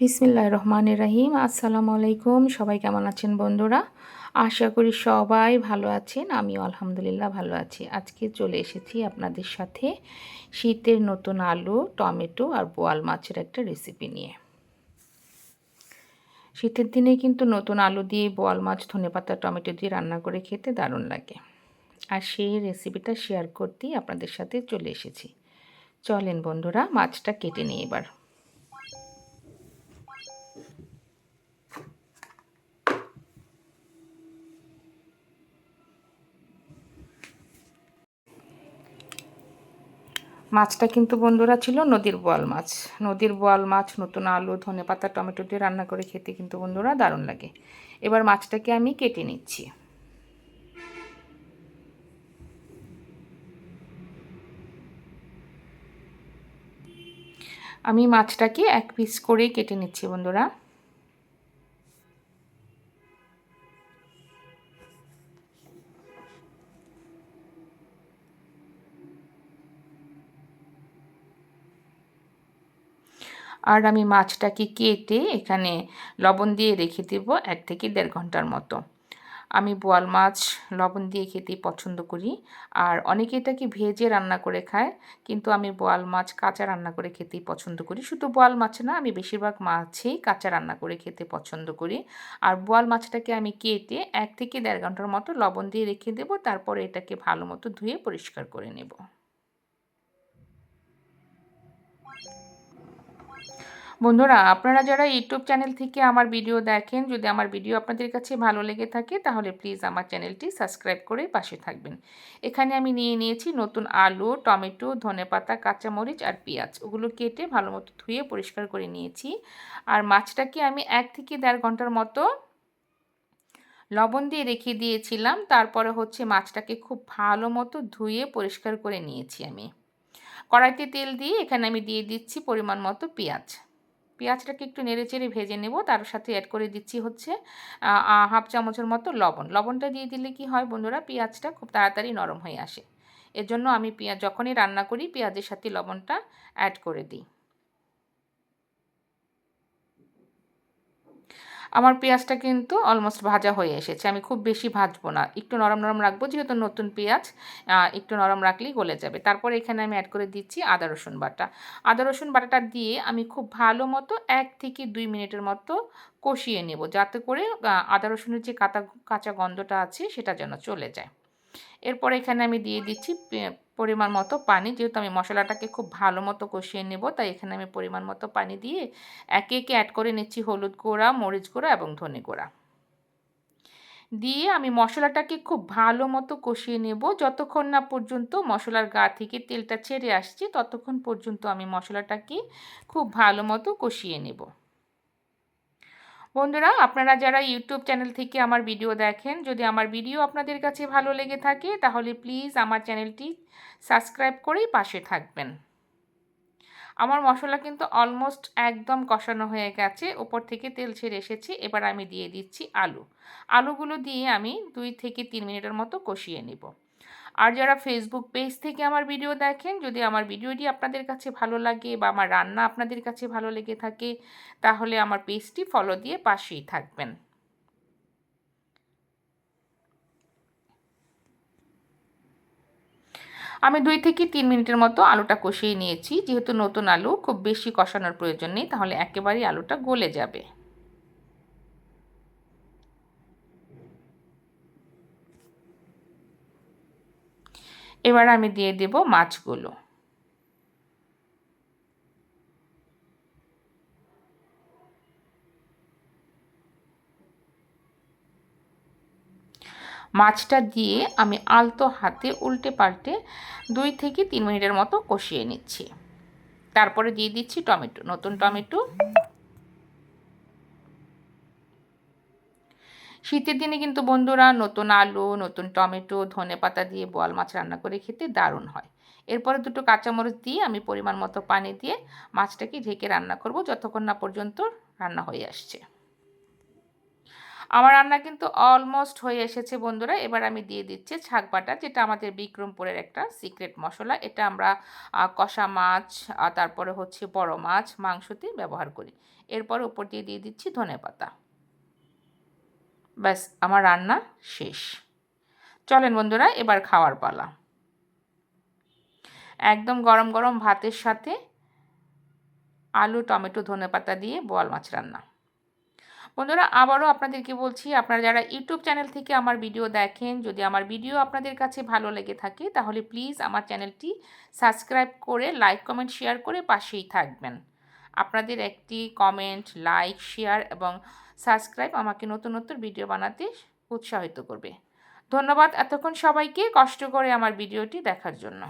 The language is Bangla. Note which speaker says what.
Speaker 1: বিসমিল্লাহ রহমান রাহিম। আসসালামু আলাইকুম। সবাই কেমন আছেন বন্ধুরা? আশা করি সবাই ভালো আছেন। আমিও আলহামদুলিল্লাহ ভালো আছি। আজকে চলে এসেছি আপনাদের সাথে শীতের নতুন আলু, টমেটো আর বোয়াল মাছের একটা রেসিপি নিয়ে। শীতের দিনে কিন্তু নতুন আলু দিয়ে বোয়াল মাছ, ধনে পাতা, টমেটো দিয়ে রান্না করে খেতে দারুণ লাগে। আর সেই রেসিপিটা শেয়ার করতেই আপনাদের সাথে চলে এসেছি। চলেন বন্ধুরা, মাছটা কেটে নিই এবার। মাছটা কিন্তু বন্ধুরা ছিল নদীর বোয়াল মাছ। নদীর বোয়াল মাছ, নতুন আলু, ধনে পাতা, টমেটো দিয়ে রান্না করে খেতে কিন্তু বন্ধুরা দারুণ লাগে। এবার মাছটাকে আমি কেটে নিচ্ছি। আমি মাছটাকে এক পিস করেই কেটে নিচ্ছি বন্ধুরা। আর আমি মাছটাকে কেটে এখানে লবণ দিয়ে রেখে দেবো এক থেকে দেড় ঘণ্টার মতো। আমি বোয়াল মাছ লবণ দিয়ে খেতে পছন্দ করি। আর অনেকে এটাকে ভেজে রান্না করে খায়, কিন্তু আমি বোয়াল মাছ কাঁচা রান্না করে খেতেই পছন্দ করি। শুধু বোয়াল মাছ না, আমি বেশিরভাগ মাছেই কাঁচা রান্না করে খেতে পছন্দ করি। আর বোয়াল মাছটাকে আমি কেটে এক থেকে দেড় ঘণ্টার মতো লবণ দিয়ে রেখে দেবো, তারপরে এটাকে ভালো মতো ধুয়ে পরিষ্কার করে নেব। বন্ধুরা, আপনারা যারা ইউটিউব চ্যানেল থেকে আমার ভিডিও দেখেন, যদি আমার ভিডিও আপনাদের কাছে ভালো লেগে থাকে, তাহলে প্লিজ আমার চ্যানেলটি সাবস্ক্রাইব করে পাশে থাকবেন। এখানে আমি নিয়ে নিয়েছি নতুন আলু, টমেটো ধনেপাতা কাঁচামরিচ আর পেঁয়াজ। ওগুলো কেটে ভালো মতো ধুয়ে পরিষ্কার করে নিয়েছি। আর মাছটাকে আমি এক থেকে দেড় ঘণ্টার মতো লবণ দিয়ে রেখে দিয়েছিলাম। তারপরে হচ্ছে মাছটাকে খুব ভালো মতো ধুয়ে পরিষ্কার করে নিয়েছি আমি। কড়াইতে তেল দিয়ে এখানে আমি দিয়ে দিচ্ছি পরিমাণ মতো পেঁয়াজ। পেঁয়াজটাকে একটু নেড়ে চেড়ে ভেজে নেব। তার সাথে অ্যাড করে দিচ্ছি হচ্ছে হাফ চামচের মতো লবণ। লবণটা দিয়ে দিলে কি হয় বন্ধুরা, পেঁয়াজটা খুব তাড়াতাড়ি নরম হয়ে আসে। এর জন্য আমি পেঁয়াজ, যখনই রান্না করি, পেঁয়াজের সাথে লবণটা অ্যাড করে দিই। আমার পেঁয়াজটা কিন্তু অলমোস্ট ভাজা হয়ে এসেছে। আমি খুব বেশি ভাজবো না। একটু নরম নরম রাখব, যেহেতু নতুন পেঁয়াজ একটু নরম রাখলেই গলে যাবে। তারপরে এখানে আমি অ্যাড করে দিচ্ছি আদা, রসুন বাটা। আদা, রসুন বাটাটা দিয়ে আমি খুব ভালো মতো এক থেকে দুই মিনিটের মতো কষিয়ে নেব, যাতে করে আদা, রসুনের যে কাঁচা কাঁচা গন্ধটা আছে সেটা যেন চলে যায়। এরপর এখানে আমি দিয়ে দিচ্ছি পরিমাণ মতো পানি। যেহেতু আমি মশলাটাকে খুব ভালো মতো কষিয়ে নেব, তাই এখানে আমি পরিমাণ মতো পানি দিয়ে একে একে অ্যাড করে নিচ্ছি হলুদ গুঁড়া, মরিচ গুঁড়া এবং ধনে গুঁড়া। দিয়ে আমি মশলাটাকে খুব ভালো মতো কষিয়ে নেব। যতক্ষণ না পর্যন্ত মশলার গা থেকে তেলটা ছেড়ে আসছে, ততক্ষণ পর্যন্ত আমি মশলাটাকে খুব ভালো মতো কষিয়ে নেব। বন্ধুরা, আপনারা যারা ইউটিউব চ্যানেল থেকে আমার ভিডিও দেখেন, যদি আমার ভিডিও আপনাদের কাছে ভালো লেগে থাকে, তাহলে প্লিজ আমার চ্যানেলটি সাবস্ক্রাইব করেই পাশে থাকবেন। আমার মশলা কিন্তু অলমোস্ট একদম কষানো হয়ে গেছে ওপর থেকে তেল ছেড়ে এসেছে, এবার আমি দিয়ে দিচ্ছি আলু। আলুগুলো দিয়ে আমি দুই থেকে তিন মিনিটের মতো কষিয়ে নেব। আর যারা ফেসবুক পেজ থেকে আমার ভিডিও দেখেন, যদি আমার ভিডিওটি আপনাদের কাছে ভালো লাগে বা আমার রান্না আপনাদের কাছে ভালো লেগে থাকে, তাহলে আমার পেজটি ফলো দিয়ে পাশেই থাকবেন। আমি দুই থেকে তিন মিনিটের মতো আলুটা কষিয়ে নিয়েছি। যেহেতু নতুন আলু, খুব বেশি কষানোর প্রয়োজন নেই, তাহলে একেবারেই আলুটা গলে যাবে। এবার আমি দিয়ে দেব মাছগুলো। মাছটা দিয়ে আমি আলতো হাতে উল্টে পাল্টে দুই থেকে তিন মিনিটের মতো কষিয়ে নিচ্ছি। তারপরে দিয়ে দিচ্ছি টমেটো, নতুন টমেটো। শীতের দিনে কিন্তু বন্ধুরা নতুন আলু, নতুন টমেটো, ধনে পাতা দিয়ে বোয়াল মাছ রান্না করে খেতে দারুণ হয়। এরপরে দুটো কাঁচামরিচ দিয়ে আমি পরিমাণ মতো পানি দিয়ে মাছটাকে ঢেকে রান্না করব যতক্ষণ না পর্যন্ত রান্না হয়ে আসছে। আমার রান্না কিন্তু অলমোস্ট হয়ে এসেছে বন্ধুরা। এবার আমি দিয়ে দিচ্ছি ছাগ বাটা, যেটা আমাদের বিক্রমপুরের একটা সিক্রেট মশলা। এটা আমরা কষা মাছ তারপরে হচ্ছে বড় মাছ মাংসতে ব্যবহার করি। এরপর উপর দিয়ে দিয়ে দিচ্ছি ধনে পাতা। ব্যাস, আমার রান্না শেষ। চলেন বন্ধুরা, এবার খাওয়ার পালা। একদম গরম গরম ভাতের সাথে আলু, টমেটো, ধনে পাতা দিয়ে বোয়াল মাছ রান্না। বন্ধুরা, আবারও আপনাদেরকে বলছি, আপনারা যারা ইউটিউব চ্যানেল থেকে আমার ভিডিও দেখেন, যদি আমার ভিডিও আপনাদের কাছে ভালো লেগে থাকে, তাহলে প্লিজ আমার চ্যানেলটি সাবস্ক্রাইব করে, লাইক, কমেন্ট, শেয়ার করে পাশেই থাকবেন। আপনাদের একটি কমেন্ট, লাইক, শেয়ার এবং সাবস্ক্রাইব আমাকে নতুন নতুন ভিডিও বানাতে উৎসাহিত করবে। ধন্যবাদ এতক্ষণ সবাইকে কষ্ট করে আমার ভিডিওটি দেখার জন্য।